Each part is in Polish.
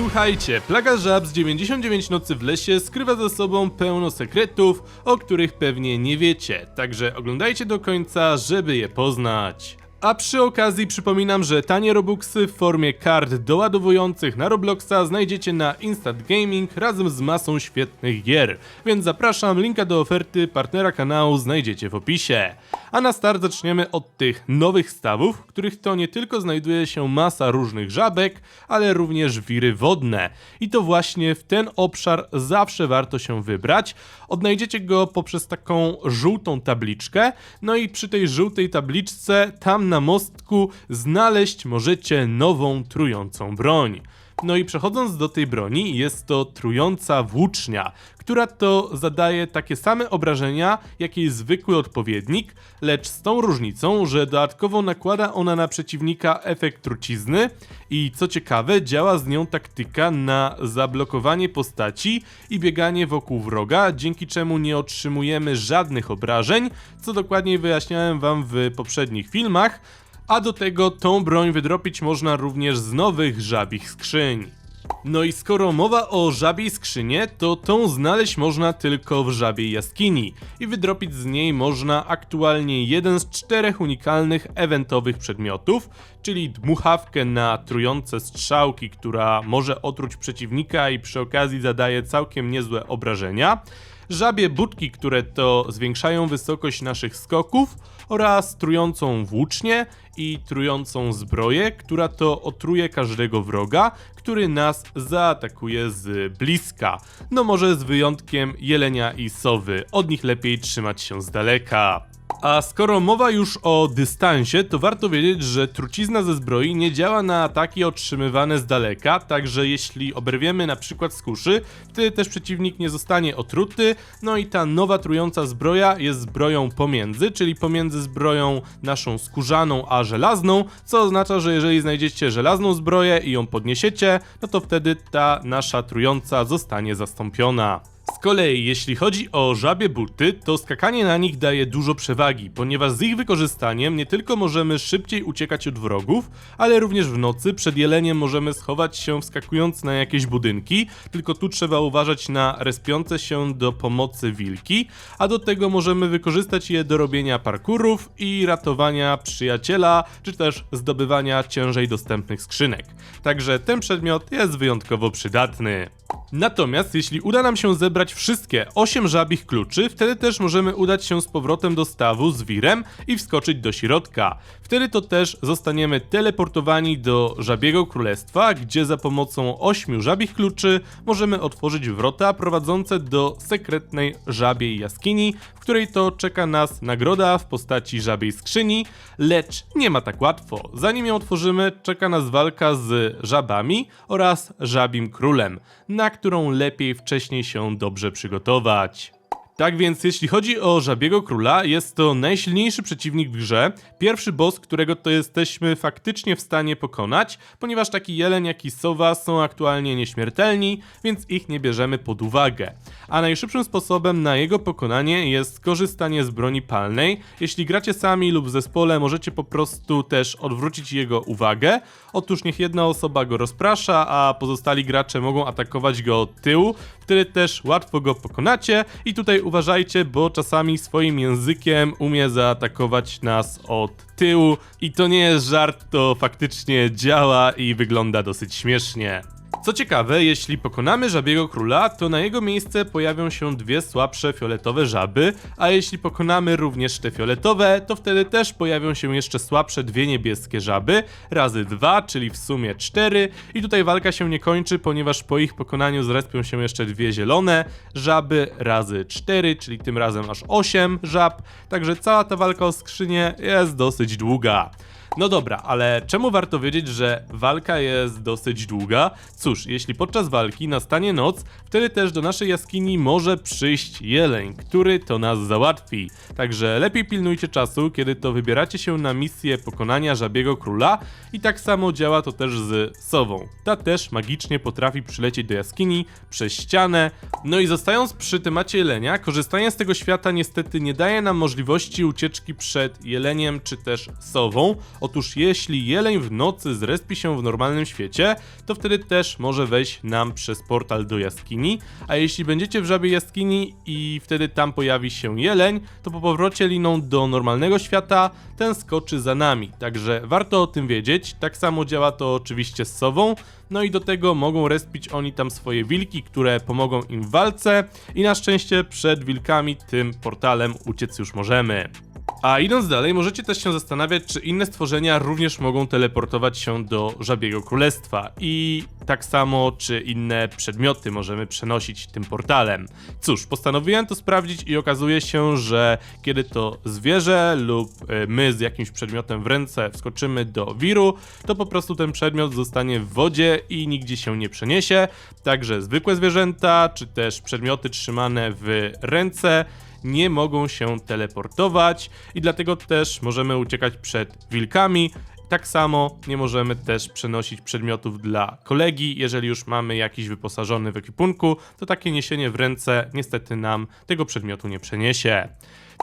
Słuchajcie, plaga żab z 99 nocy w lesie skrywa za sobą pełno sekretów, o których pewnie nie wiecie, także oglądajcie do końca, żeby je poznać. A przy okazji przypominam, że tanie robuxy w formie kart doładowujących na Robloxa znajdziecie na Instant Gaming razem z masą świetnych gier, więc zapraszam, linka do oferty partnera kanału znajdziecie w opisie. A na start zaczniemy od tych nowych stawów, w których to nie tylko znajduje się masa różnych żabek, ale również wiry wodne. I to właśnie w ten obszar zawsze warto się wybrać. Odnajdziecie go poprzez taką żółtą tabliczkę, no i przy tej żółtej tabliczce tam na mostku znaleźć możecie nową trującą broń. No i przechodząc do tej broni, jest to trująca włócznia, która to zadaje takie same obrażenia jak jej zwykły odpowiednik, lecz z tą różnicą, że dodatkowo nakłada ona na przeciwnika efekt trucizny i co ciekawe, działa z nią taktyka na zablokowanie postaci i bieganie wokół wroga, dzięki czemu nie otrzymujemy żadnych obrażeń, co dokładniej wyjaśniałem wam w poprzednich filmach, a do tego tą broń wydropić można również z nowych żabich skrzyń. No i skoro mowa o żabiej skrzynie, to tą znaleźć można tylko w żabiej jaskini i wydropić z niej można aktualnie jeden z czterech unikalnych eventowych przedmiotów, czyli dmuchawkę na trujące strzałki, która może otruć przeciwnika i przy okazji zadaje całkiem niezłe obrażenia, żabie budki, które to zwiększają wysokość naszych skoków oraz trującą włócznię i trującą zbroję, która to otruje każdego wroga, który nas zaatakuje z bliska. No może z wyjątkiem jelenia i sowy, od nich lepiej trzymać się z daleka. A skoro mowa już o dystansie, to warto wiedzieć, że trucizna ze zbroi nie działa na ataki otrzymywane z daleka, także jeśli oberwiemy na przykład z kuszy, wtedy też przeciwnik nie zostanie otruty, no i ta nowa trująca zbroja jest zbroją pomiędzy, czyli pomiędzy zbroją naszą skórzaną a żelazną, co oznacza, że jeżeli znajdziecie żelazną zbroję i ją podniesiecie, no to wtedy ta nasza trująca zostanie zastąpiona. Kolei, jeśli chodzi o żabie buty, to skakanie na nich daje dużo przewagi, ponieważ z ich wykorzystaniem nie tylko możemy szybciej uciekać od wrogów, ale również w nocy przed jeleniem możemy schować się wskakując na jakieś budynki, tylko tu trzeba uważać na respiące się do pomocy wilki, a do tego możemy wykorzystać je do robienia parkurów i ratowania przyjaciela, czy też zdobywania ciężej dostępnych skrzynek. Także ten przedmiot jest wyjątkowo przydatny. Natomiast jeśli uda nam się zebrać wszystkie 8 żabich kluczy, wtedy też możemy udać się z powrotem do stawu z wirem i wskoczyć do środka. Wtedy to też zostaniemy teleportowani do żabiego królestwa, gdzie za pomocą 8 żabich kluczy możemy otworzyć wrota prowadzące do sekretnej żabiej jaskini, w której to czeka nas nagroda w postaci żabiej skrzyni, lecz nie ma tak łatwo. Zanim ją otworzymy, czeka nas walka z żabami oraz żabim królem, na którą lepiej wcześniej się dobrze przygotować. Tak więc jeśli chodzi o Żabiego Króla, jest to najsilniejszy przeciwnik w grze, pierwszy boss, którego to jesteśmy faktycznie w stanie pokonać, ponieważ taki jeleń jak i sowa są aktualnie nieśmiertelni, więc ich nie bierzemy pod uwagę. A najszybszym sposobem na jego pokonanie jest korzystanie z broni palnej. Jeśli gracie sami lub w zespole, możecie po prostu też odwrócić jego uwagę. Otóż niech jedna osoba go rozprasza, a pozostali gracze mogą atakować go od tyłu, wtedy też łatwo go pokonacie i tutaj uważajcie, bo czasami swoim językiem umie zaatakować nas od tyłu i to nie jest żart, to faktycznie działa i wygląda dosyć śmiesznie. Co ciekawe, jeśli pokonamy żabiego króla, to na jego miejsce pojawią się dwie słabsze fioletowe żaby, a jeśli pokonamy również te fioletowe, to wtedy też pojawią się jeszcze słabsze dwie niebieskie żaby, razy dwa, czyli w sumie cztery. I tutaj walka się nie kończy, ponieważ po ich pokonaniu zrespią się jeszcze dwie zielone żaby, razy cztery, czyli tym razem aż osiem żab. Także cała ta walka o skrzynię jest dosyć długa. No dobra, ale czemu warto wiedzieć, że walka jest dosyć długa? Cóż, jeśli podczas walki nastanie noc, wtedy też do naszej jaskini może przyjść jeleń, który to nas załatwi. Także lepiej pilnujcie czasu, kiedy to wybieracie się na misję pokonania żabiego króla i tak samo działa to też z sową. Ta też magicznie potrafi przylecieć do jaskini przez ścianę. No i zostając przy temacie jelenia, korzystanie z tego świata niestety nie daje nam możliwości ucieczki przed jeleniem czy też sową. Otóż jeśli jeleń w nocy zrespi się w normalnym świecie, to wtedy też może wejść nam przez portal do jaskini, a jeśli będziecie w żabiej jaskini i wtedy tam pojawi się jeleń, to po powrocie liną do normalnego świata ten skoczy za nami. Także warto o tym wiedzieć. Tak samo działa to oczywiście z sową. No i do tego mogą respić oni tam swoje wilki, które pomogą im w walce i na szczęście przed wilkami tym portalem uciec już możemy. A idąc dalej, możecie też się zastanawiać, czy inne stworzenia również mogą teleportować się do Żabiego Królestwa i tak samo, czy inne przedmioty możemy przenosić tym portalem. Cóż, postanowiłem to sprawdzić i okazuje się, że kiedy to zwierzę lub e, my z jakimś przedmiotem w ręce wskoczymy do wiru, to po prostu ten przedmiot zostanie w wodzie i nigdzie się nie przeniesie. Także zwykłe zwierzęta, czy też przedmioty trzymane w ręce nie mogą się teleportować i dlatego też możemy uciekać przed wilkami. Tak samo nie możemy też przenosić przedmiotów dla kolegi. Jeżeli już mamy jakiś wyposażony w ekwipunku, to takie niesienie w ręce niestety nam tego przedmiotu nie przeniesie.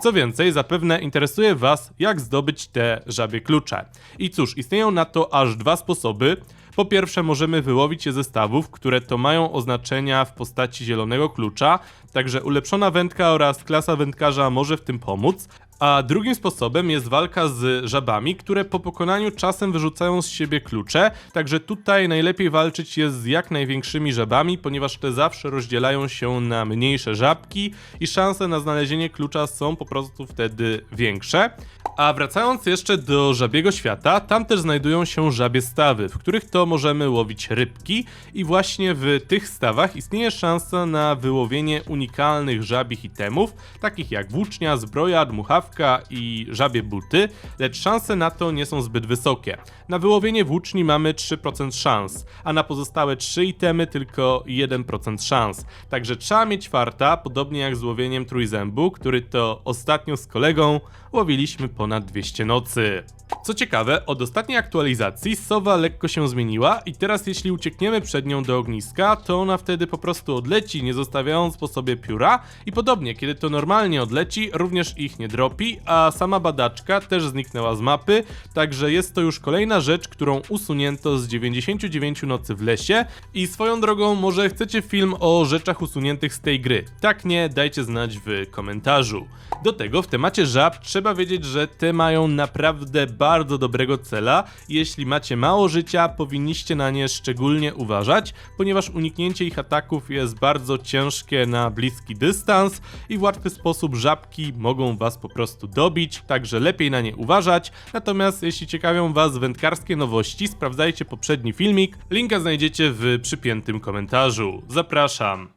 Co więcej, zapewne interesuje Was, jak zdobyć te żabie klucze. I cóż, istnieją na to aż dwa sposoby. Po pierwsze, możemy wyłowić je ze stawów, które to mają oznaczenia w postaci zielonego klucza, także ulepszona wędka oraz klasa wędkarza może w tym pomóc. A drugim sposobem jest walka z żabami, które po pokonaniu czasem wyrzucają z siebie klucze, także tutaj najlepiej walczyć jest z jak największymi żabami, ponieważ te zawsze rozdzielają się na mniejsze żabki i szanse na znalezienie klucza są po prostu wtedy większe. A wracając jeszcze do żabiego świata, tam też znajdują się żabie stawy, w których to możemy łowić rybki i właśnie w tych stawach istnieje szansa na wyłowienie unikalnych żabich itemów, takich jak włócznia, zbroja, dmuchawka i żabie buty, lecz szanse na to nie są zbyt wysokie. Na wyłowienie włóczni mamy 3% szans, a na pozostałe 3 itemy tylko 1% szans. Także trzeba mieć farta, podobnie jak z łowieniem trójzębu, który to ostatnio z kolegą łowiliśmy ponad 200 nocy. Co ciekawe, od ostatniej aktualizacji sowa lekko się zmieniła i teraz jeśli uciekniemy przed nią do ogniska, to ona wtedy po prostu odleci, nie zostawiając po sobie pióra i podobnie, kiedy to normalnie odleci, również ich nie dropi, a sama badaczka też zniknęła z mapy, także jest to już kolejna rzecz, którą usunięto z 99 nocy w lesie i swoją drogą może chcecie film o rzeczach usuniętych z tej gry. Tak nie, dajcie znać w komentarzu. Do tego w temacie żab trzeba wiedzieć, że te mają naprawdę bardzo dobrego cela. Jeśli macie mało życia, powinniście na nie szczególnie uważać, ponieważ uniknięcie ich ataków jest bardzo ciężkie na bliski dystans i w łatwy sposób żabki mogą was po prostu dobić, także lepiej na nie uważać. Natomiast jeśli ciekawią was wędkarskie nowości, sprawdzajcie poprzedni filmik. Linka znajdziecie w przypiętym komentarzu. Zapraszam.